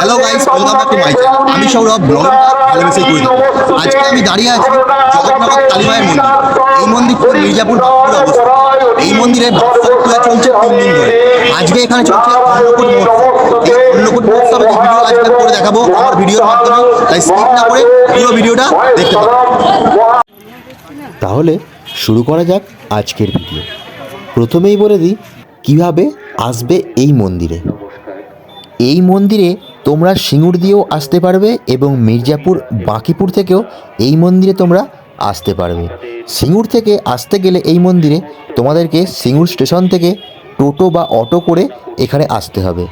Hello guys welcome back to my channel আমি সৌরভ ব্লগিংটা ভালোবেসেই করে। থাকি আজকে আমি দাঁড়িয়ে আছি জগন্নাথ কালীমায়ের মন্দির। এই মন্দিরটি মির্জাপুর বাঁকুড়ে অবস্থিত। এই মন্দিরে ভক্তদের পূজা চলছে তিন দিন ধরে। আজকে এখানে চলছে অন্নকূট মহোৎসব। এই অন্নকূট মহোৎসবের ভিডিও আজকে করে দেখাবো আমার ভিডিওর মাধ্যমে, তাই স্কিপ না করে পুরো ভিডিওটা দেখতে পাবো তাহলে শুরু করা যাক আজকের ভিডিও। প্রথমেই বলে দিই, কীভাবে আসবে এই মন্দিরে? এই মন্দিরে তোমরা সিঙ্গুর দিয়েও আসতে পারবে এবং মির্জাপুর বাঁকিপুর থেকেও এই মন্দিরে তোমরা আসতে পারবে। সিঙ্গুর থেকে আসতে গেলে এই মন্দিরে তোমাদেরকে সিঙ্গুর স্টেশন থেকে টোটো বা অটো করে এখানে আসতে হবে।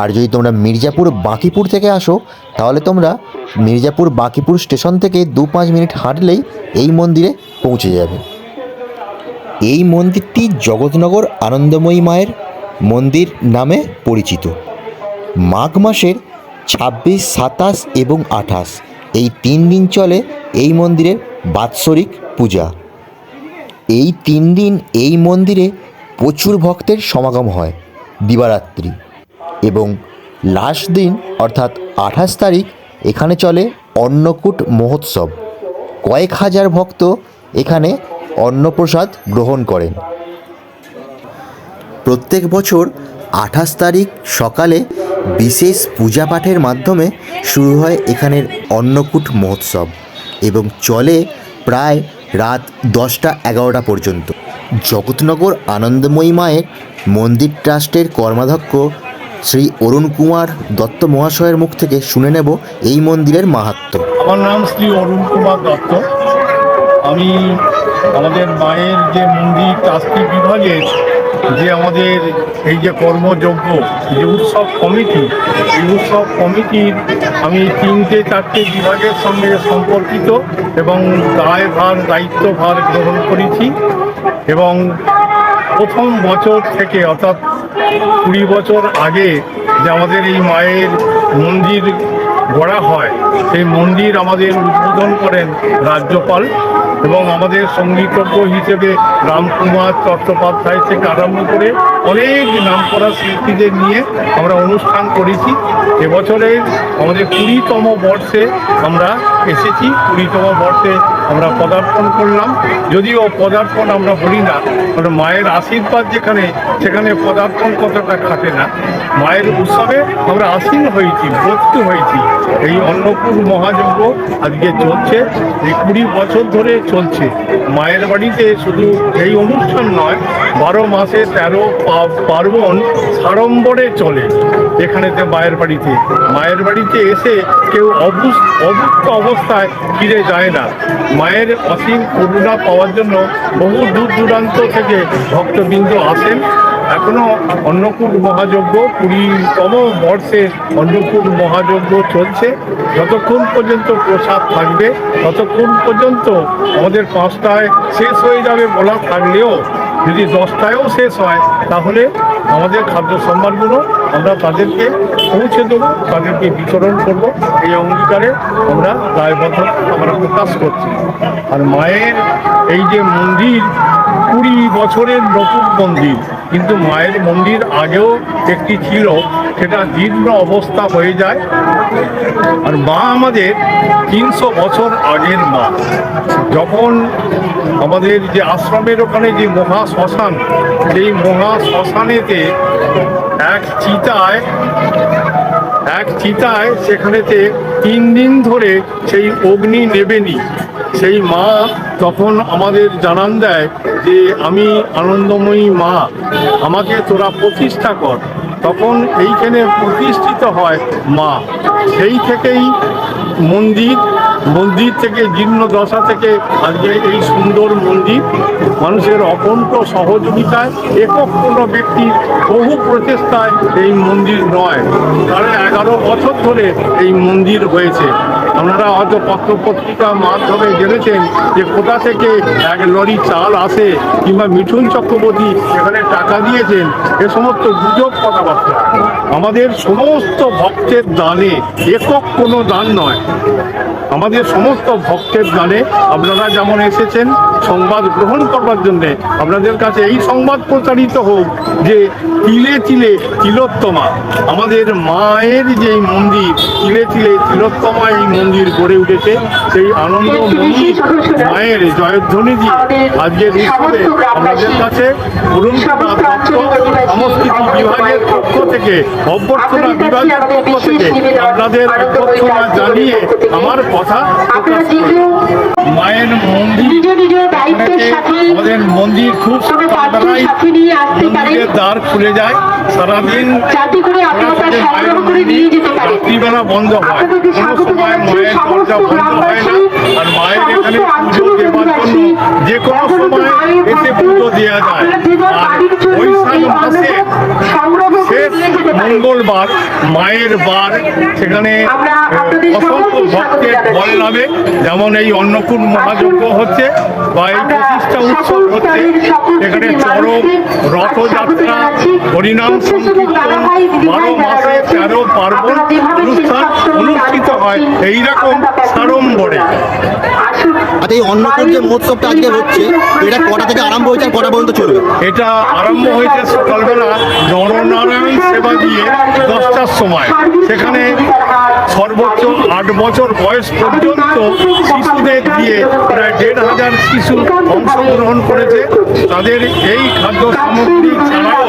আর যদি তোমরা মির্জাপুর বাঁকিপুর থেকে আসো, তাহলে তোমরা মির্জাপুর বাঁকিপুর স্টেশন থেকে দু পাঁচ মিনিট হাঁটলেই এই মন্দিরে পৌঁছে যাবে। এই মন্দিরটি জগৎনগর আনন্দময়ী মায়ের মন্দির নামে পরিচিত। মাঘ মাসের ছাব্বিশ, সাতাশ এবং আঠাশ। এই তিন দিন চলে এই মন্দিরের বাৎসরিক পূজা। এই তিন দিন এই মন্দিরে প্রচুর ভক্তের সমাগম হয়, দিবারাত্রি। এবং লাস্ট দিন, অর্থাৎ আঠাশ তারিখ, এখানে চলে অন্নকূট মহোৎসব। কয়েক হাজার ভক্ত এখানে অন্নপ্রসাদ গ্রহণ করেন। প্রত্যেক বছর আঠাশ তারিখ সকালে বিশেষ পূজা পাঠের মাধ্যমে শুরু হয় এখানের অন্নকূট মহোৎসব এবং চলে প্রায় রাত দশটা এগারোটা পর্যন্ত। জগৎনগর আনন্দময়ী মায়ের মন্দির ট্রাস্টের কর্মাধ্যক্ষ শ্রী অরুণ কুমার দত্ত মহাশয়ের মুখ থেকে শুনে নেব এই মন্দিরের মাহাত্ম্য আমার নাম শ্রী অরুণ কুমার দত্ত। আমি আমাদের মায়ের যে মন্দির ট্রাস্টি বিভাগের যে আমাদের এই যে কর্মযজ্ঞ যে উৎসব কমিটি, এই উৎসব কমিটির আমি তিনটে, চারটে বিভাগের সঙ্গে সম্পর্কিত এবং দায়ভার, দায়িত্বভার গ্রহণ করেছি এবং প্রথম বছর থেকে অর্থাৎ কুড়ি বছর আগে যে আমাদের এই মায়ের মন্দির গড়া হয়, সেই মন্দির আমাদের উদ্বোধন করেন রাজ্যপাল এবং আমাদের সঙ্গীতজ্ঞ হিসেবে রামকুমার চট্টোপাধ্যায় থেকে আরম্ভ করে অনেক নামকরা শিল্পীদের নিয়ে আমরা অনুষ্ঠান করেছি। এবছরে আমাদের কুড়িতম বর্ষে আমরা এসেছি। কুড়িতম বর্ষে আমরা পদার্পণ করলাম। যদিও পদার্পণ আমরা বলি না কারণ মায়ের আশীর্বাদ যেখানে, সেখানে পদার্পণ কতটা খাটে না। মায়ের উৎসবে আমরা আসীন হয়েছি ভর্তি হয়েছি। এই অন্নপুর মহাযজ্ঞ আজকে চলছে, এই কুড়ি বছর ধরে চলছে। মায়ের বাড়িতে শুধু এই অনুষ্ঠান নয়, বারো মাসে তেরো পার্বণ সাড়ম্বরে চলে। এখানেতে মায়ের বাড়িতে। মায়ের বাড়িতে এসে কেউ অভুক্ত অবস্থায় ফিরে যায় না। মায়ের অসীম করুণা পাওয়ার জন্য বহু দূর দূরান্ত থেকে ভক্তবৃন্দ আসেন। এখনও অন্নকূট মহাযজ্ঞ কুড়িতম বর্ষে অন্নকূট মহাযজ্ঞ চলছে। যতক্ষণ পর্যন্ত প্রসাদ থাকবে, ততক্ষণ পর্যন্ত আমাদের পাঁচটায় শেষ হয়ে যাবে বলা থাকলেও যদি দশটায়ও শেষ হয়, তাহলে আমাদের খাদ্য সম্মানগুলো আমরা তাদেরকে পৌঁছে দেবো, তাদেরকে বিতরণ করব। এই অঙ্গীকারে আমরা দায়বদ্ধ আমরা প্রকাশ করছি। আর মায়ের এই যে মন্দির, কুড়ি বছরের নতুন মন্দির, কিন্তু মায়ের মন্দির আগেও একটি ছিল, সেটা জীর্ণ অবস্থা হয়ে যায়। আর মা আমাদের তিনশো বছর আগের মা। যখন আমাদের যে আশ্রমের ওখানে যে মহা শ্মশান, সেই মহা শ্মশানেতে এক চিতায় এক চিতায় সেখানেতে তিন দিন ধরে সেই অগ্নি নেবেনি। সেই মা তখন আমাদের জানান দেয় যে, আমি আনন্দময়ী মা, আমাকে তোরা প্রতিষ্ঠা কর। তখন এইখানে প্রতিষ্ঠিত হয় মা। সেই থেকেই মন্দির মন্দির থেকে জীর্ণ দশা থেকে আজকে এই সুন্দর মন্দির মানুষের অকণ্ঠ সহযোগিতায় একক কোনো ব্যক্তির বহু প্রচেষ্টায় এই মন্দির নয়। তারা এগারো বছর ধরে এই মন্দির হয়েছে। আপনারা হয়তো পত্রপত্রিকার মাধ্যমে জেনেছেন যে কোথা থেকে এক লরি চাল আসে কিংবা মিঠুন চক্রবর্তী এখানে টাকা দিয়েছেন, এ সমস্ত গুজব কথাবার্তা আমাদের সমস্ত ভক্তের দানে একক কোনো দান নয়। আমাদের সমস্ত ভক্তের দানে আপনারা যেমন এসেছেন, সংবাদ গ্রহণ করবার জন্যে আপনাদের কাছে এই সংবাদ প্রচারিত হোক যে তিলে তিলে তিলোত্তমা, আমাদের মায়ের যে মন্দির, তিলে তিলে তিলোত্তমা এই মন্দির গড়ে উঠেছে, সেই আনন্দ মন্দির মায়ের জয়ধ্বনি দিয়ে আজকের উৎসবে আপনাদের কাছে অরুণ সংস্কৃতি বিভাগের পক্ষ থেকে অভ্যর্থনা বিভাগের পক্ষ থেকে আপনাদের অভ্যর্থনা জানিয়ে আমার কথা মায়ের মন্দির আমাদের মন্দির খুব মন্দিরের দ্বার খুলে যায়। সারাদিন রাত্রিবেলা বন্ধ হয়। কোনো সময় মায়ের দরজা বন্ধ হয় না। আর মায়ের এখানে পুজো দেওয়ার জন্য যে কোনো সময় ভক্ত, পুজো দেওয়া যায়। আর বৈশাখ মাসে শেষ মঙ্গলবার মায়ের বার সেখানে অসংখ্য ভক্তের। বল লাভে যেমন এই অন্নকূট মহাযজ্ঞ হচ্ছে বা এই প্রতিষ্ঠা উৎসব হচ্ছে শ্রেণির চরম রথযাত্রা হরিনাম সংকীর্তন বারো মাসে তেরো পার্বণ অনুষ্ঠান অনুষ্ঠিত হয় এইরকম সাড়ম্বরে। আচ্ছা এই অন্নকূট যে মহোৎসবটা আজকে হচ্ছে এটা কটা থেকে আরম্ভ হয়েছে আর কটা পর্যন্ত চলবে? এটা আরম্ভ হয়েছে সকালবেলা নরনারায়ণ সেবা দিয়ে দশটার সময়। সেখানে সর্বোচ্চ আট বছর বয়স পর্যন্ত শিশুদের দিয়ে প্রায় দেড় হাজার শিশু অংশগ্রহণ করেছে। তাদের এই খাদ্য সামগ্রী ছাড়াও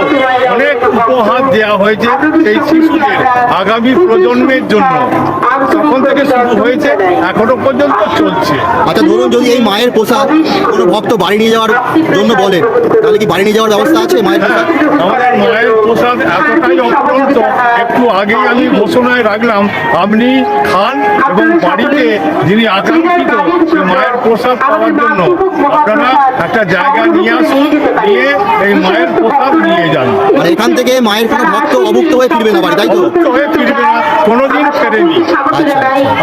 অনেক উপহার দেওয়া হয়েছে এই শিশুদের আগামী প্রজন্মের জন্য। তখন থেকে শুরু হয়েছে এখনও পর্যন্ত চলছে। আচ্ছা ধরুন যদি এই মায়ের পোশাক কোনো ভক্ত বাড়ি নিয়ে যাওয়ার জন্য বলে, তাহলে কি বাড়ি নিয়ে যাওয়ার ব্যবস্থা আছে মায়ের পোশাক আমাদের মায়ের পোশাক এতটাই অত্যন্ত, একটু আগেই আমি ঘোষণায় রাখলাম, আপনি খান এবং বাড়িতে যিনি আকাঙ্ক্ষিত মায়ের প্রসাদ পাওয়ার জন্য আপনারা একটা জায়গা নিয়ে আসুন নিয়ে এই মায়ের প্রসাদ নিয়ে যান। আর এখান থেকে মায়ের কোনো ভক্ত অভুক্ত হয়ে ফিরবে না বাড়ি তাই তো? হয়ে ফিরবে না কোনোদিন ফেরেনি।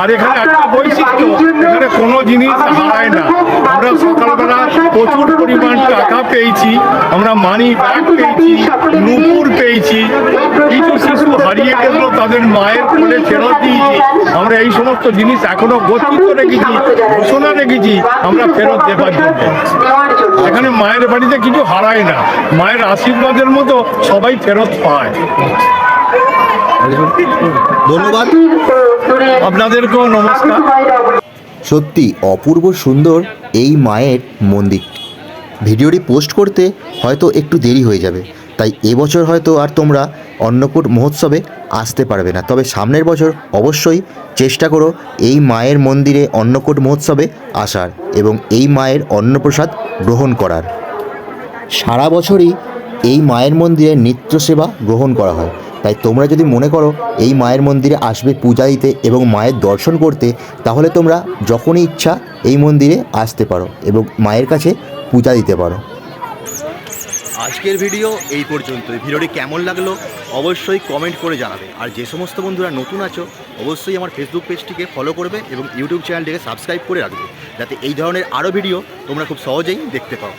আর এখানে একটা বৈশিষ্ট্য এখানে কোনো জিনিস হারায় না। আমরা সকালবেলা প্রচুর পরিমাণ টাকা পেয়েছি। আমরা মানি ব্যাগ পেয়েছি, নুপুর পেয়েছি। কিছু শিশু হারিয়ে গেল, তাদের মায়ের কোলে ফেরত দিয়েছি। আমরা এই সমস্ত জিনিস এখনও গচ্ছিত রেখেছি, ঘোষণা রেখেছি, আমরা ফেরত দেবার জন্য। এখানে মায়ের বাড়িতে কিছু হারায় না। মায়ের আশীর্বাদের মতো সবাই ফেরত পায়। ধন্যবাদ। আপনাদেরকেও নমস্কার। সত্যি অপূর্ব সুন্দর এই মায়ের মন্দির। ভিডিওটি পোস্ট করতে হয়তো একটু দেরি হয়ে যাবে, তাই এবছর হয়তো আর তোমরা অন্নকূট মহোৎসবে আসতে পারবে না। তবে সামনের বছর অবশ্যই চেষ্টা করো এই মায়ের মন্দিরে অন্নকূট মহোৎসবে আসার এবং এই মায়ের অন্নপ্রসাদ গ্রহণ করার। সারা বছরই এই মায়ের মন্দিরে নিত্য সেবা গ্রহণ করা হয়। তাই তোমরা যদি মনে করো এই মায়ের মন্দিরে আসবে পূজা দিতে এবং মায়ের দর্শন করতে, তাহলে তোমরা যখনই ইচ্ছা এই মন্দিরে আসতে পারো এবং মায়ের কাছে পূজা দিতে পারো। আজকের ভিডিও এই পর্যন্ত ভিডিওটি কেমন লাগল অবশ্যই কমেন্ট করে জানাবে। আর যে সমস্ত বন্ধুরা নতুন আছো, অবশ্যই আমার ফেসবুক পেজটিকে ফলো করবে এবং ইউটিউব চ্যানেলটিকে সাবস্ক্রাইব করে রাখবে। যাতে এই ধরনের আরও ভিডিও তোমরা খুব সহজেই দেখতে পাও।